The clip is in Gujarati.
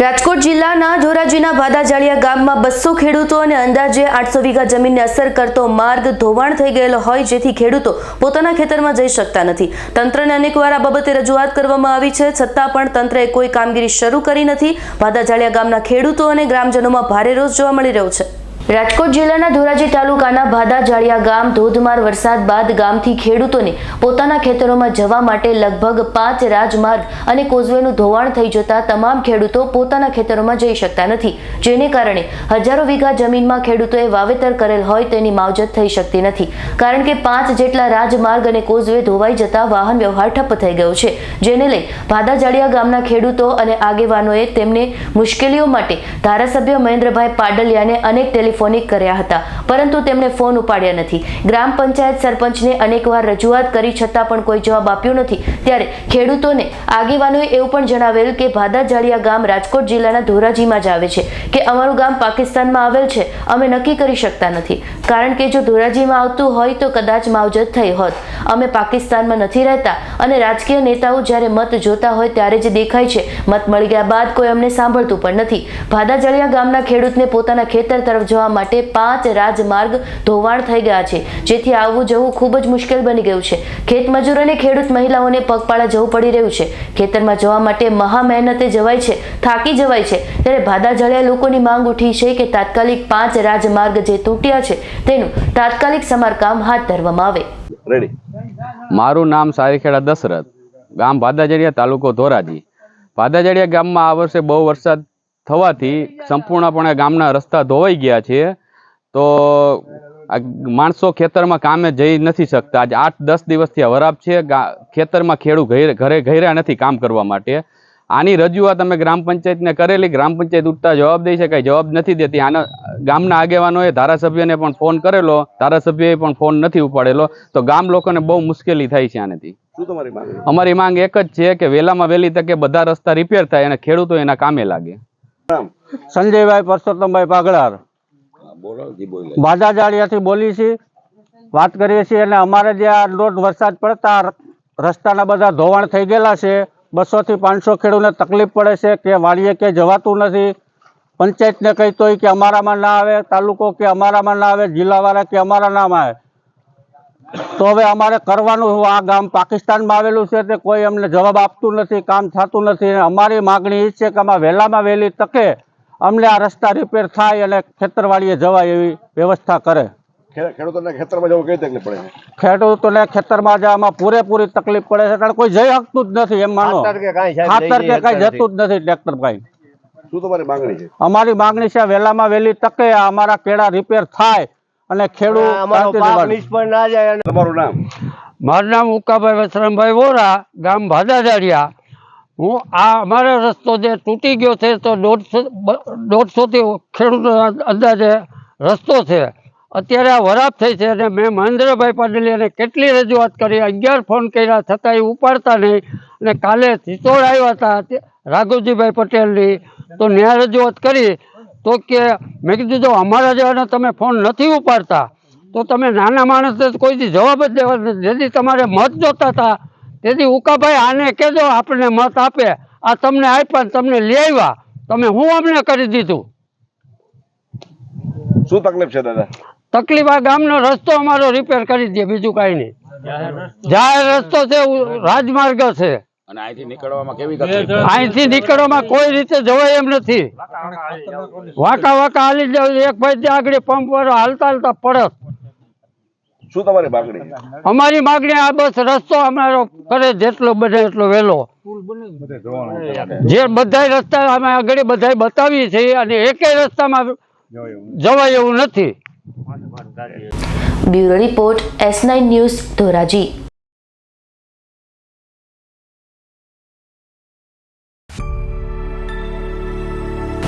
રાજકોટ જિલ્લાના ધોરાજીના ભાદાજાળિયા ગામમાં બસો ખેડૂતો અને અંદાજે આઠસો વીઘા જમીનને અસર કરતો માર્ગ ધોવાણ થઈ ગયેલો હોય જેથી ખેડૂતો પોતાના ખેતરમાં જઈ શકતા નથી. તંત્રને અનેકવાર આ બાબતે રજૂઆત કરવામાં આવી છે. છતાં પણ તંત્રએ કોઈ કામગીરી શરૂ કરી નથી. ભાદાજાળિયા ગામના ખેડૂતો અને ગ્રામજનોમાં ભારે રોષ જોવા મળી રહ્યો છે. રાજકોટ જિલ્લાના ધોરાજી તાલુકાના ભાદાજાળિયા ગામ ધોધમાર વરસાદ બાદ ગામથી ખેડૂતોને પોતાના ખેતરોમાં જવા માટે લગભગ પાંચ રાજમાર્ગ અને કોઝવેનું ધોવાણ થઈ જતા તમામ ખેડૂતો પોતાના ખેતરોમાં જઈ શકતા નથી. જેને કારણે હજારો વીઘા જમીનમાં ખેડૂતોએ વાવેતર કરેલ હોય તેની માવજત થઈ શકતી નથી. કારણ કે પાંચ જેટલા રાજમાર્ગ અને કોઝવે ધોવાઈ જતા વાહન વ્યવહાર ઠપ્પ થઈ ગયો છે. જેને લઈ ભાદાજાળિયા ગામના ખેડૂતો અને આગેવાનોએ તેમને મુશ્કેલીઓ માટે ધારાસભ્ય મહેન્દ્રભાઈ પાડલિયાને અનેક ટેલિફોનિક કર્યા હતા, પરંતુ તેમણે ફોન ઉપાડ્યા નથી. ગ્રામ પંચાયત સરપંચને અનેકવાર રજૂઆત કરી છતાં પણ કોઈ જવાબ આપ્યો નથી. ત્યારે ખેડૂતોને આગેવાનોએ એવું પણ જણાવેલ કે ભાદાજાળિયા ગામ રાજકોટ જિલ્લાના ધોરાજીમાં જ આવે છે, કે અમારું ગામ પાકિસ્તાનમાં આવેલ છે, અમે નક્કી કરી શકતા નથી. કારણ કે જો ધોરાજીમાં આવતું હોય તો કદાચ માવજત થઈ હોત. અમે પાકિસ્તાનમાં નથી રહેતા અને રાજકીય નેતાઓ જ્યારે મત જોતા હોય ત્યારે જ દેખાય છે. મત મળી ગયા બાદ કોઈ અમને સાંભળતું પણ નથી. ભાદાજળિયા ગામના ખેડૂતને પોતાના ખેતર તરફ જવા માટે પાંચ રાજમાર્ગ ધોવાણ થઈ ગયા છે. જેથી આવવું જવું ખૂબ જ મુશ્કેલ બની ગયું છે. ખેત મજૂર અને ખેડૂત મહિલાઓને પગપાળા જવું પડી રહ્યું છે. ખેતરમાં જવા માટે મહા મહેનતે જવાય છે થાકી જવાય છે. ત્યારે ભાદાજળિયા લોકોની માંગ ઉઠી છે કે તાત્કાલિક પાંચ રાજમાર્ગ જે તૂટ્યા છે તેનું તાત્કાલિક સમારકામ હાથ ધરવામાં આવે. રેડી મારું નામ સારીખેડા દશરથ ગામ ભાદાજડિયા તાલુકો ધોરાજી. ભાદાજડિયા ગામમાં આ વર્ષે બહુ વરસાદ થવાથી સંપૂર્ણપણે ગામના રસ્તા ધોવાઈ ગયા છે. તો માણસો ખેતરમાં કામે જઈ નથી શકતા. આજે આઠ દસ દિવસથી આ વરાપ છે. ખેતરમાં ખેડૂત ઘરે ઘરે નથી કામ કરવા માટે. આની રજૂઆત અમે ગ્રામ પંચાયતને કરેલી. ગ્રામ પંચાયત ઉઠતા જવાબ દે છે કાંઈ જવાબ નથી દેતી. આના ગામના આગેવાનોએ ધારાસભ્યને પણ ફોન કરેલો. ધારાસભ્યએ પણ ફોન નથી ઉપાડેલો. તો ગામ લોકોને બહુ મુશ્કેલી થાય છે આનાથી. શું તમારી માંગણી અમારી માંગ એક જ છે કે વહેલામાં વહેલી તકે બધા રસ્તા રિપેર થાય અને ખેડૂતો એના કામે લાગે. સંજયભાઈ પરસોત્તમભાઈ પાગડાર બાજાજાળિયાથી બોલી છીએ વાત કરીએ છીએ અને અમારે જે આ દોઢ વરસાદ પડતા રસ્તાના બધા ધોવાણ થઈ ગયેલા છે. બસોથી પાંચસો ખેડૂતને તકલીફ પડે છે કે વાડીએ કે જવાતું નથી. પંચાયતને કહી તોય કે અમારામાં ના આવે તાલુકો કે અમારામાં ના આવે જિલ્લાવાળા કે અમારા નામ આવે. તો હવે અમારે કરવાનું આ ગામ પાકિસ્તાનમાં આવેલું છે તે કોઈ અમને જવાબ આપતું નથી કામ થતું નથી. અમારી માગણી એ છે કે આમાં વહેલામાં વહેલી તકે અમને આ રસ્તા રિપેર થાય અને ખેતરવાડીએ જવાય એવી વ્યવસ્થા કરે. ખેડૂતોને ખેતરમાં જવું કઈ તકલીફ પડે? ખેડૂતોને ખેતરમાં જવામાં પૂરેપૂરી તકલીફ પડે છે કારણ કોઈ જઈ શકતું જ નથી એમ માનો. ખાતર કે કઈ જતું જ નથી ટ્રેક્ટર કઈ. શું તમારી માંગણી છે? અમારી માંગણી છે વહેલામાં વહેલી તકે અમારા કેળા રિપેર થાય અને ખેડૂત. તમારું નામ? મારું નામ ઉકાભાઈ વસરામભાઈ વોરા ગામ ભાદાજારિયા હું આ અમારો રસ્તો જે તૂટી ગયો છે તો દોઢસો દોઢસોથી ખેડૂતો અંદાજે રસ્તો છે. અત્યારે આ વરાપ થઈ છે અને મેં મહેન્દ્રભાઈ પાડલિયાને કેટલી રજૂઆત કરી અગિયાર ફોન કર્યા છતાં એ ઉપાડતા નહીં. અને કાલે ચિત્તોડ આવ્યા હતા રાઘુજીભાઈ પટેલની. તો ન્યાય રજૂઆત કરી. તો કે મેં કીધું જો અમારા જેવાને તમે ફોન નથી ઉપાડતા તો તમે નાના માણસને કોઈથી જવાબ જ દેવા નથી. જેથી તમારે મત જોતા હતા. તેથી ઉકાભાઈ આને કહેજો આપણને મત આપે. આ તમને આપ્યા તમને લઈ આવ્યા. તમે હું અમને કરી દીધું? શું તકલીફ છે દાદા? તકલીફ આ ગામનો રસ્તો અમારો રિપેર કરી દે બીજું કાંઈ નહીં. જાહેર રસ્તો છે રાજમાર્ગ છે. અહીંથી નીકળવામાં કોઈ રીતે જવાય એમ નથી. વાંકા વાંકા હાલી જાવ એક ભાઈ ત્યાં આગળ પંપ વાળો હાલતા હાલતા પડત શું તમારી માંગણી? અમારી માગણી આ બસ રસ્તો અમારો કરે જેટલો બને એટલો વહેલો. જે બધાય રસ્તા અમે આગળ બધાય બતાવીએ છીએ અને એકેય રસ્તામાં જવાય એવું નથી. Bureau report S nine news Dhoraji.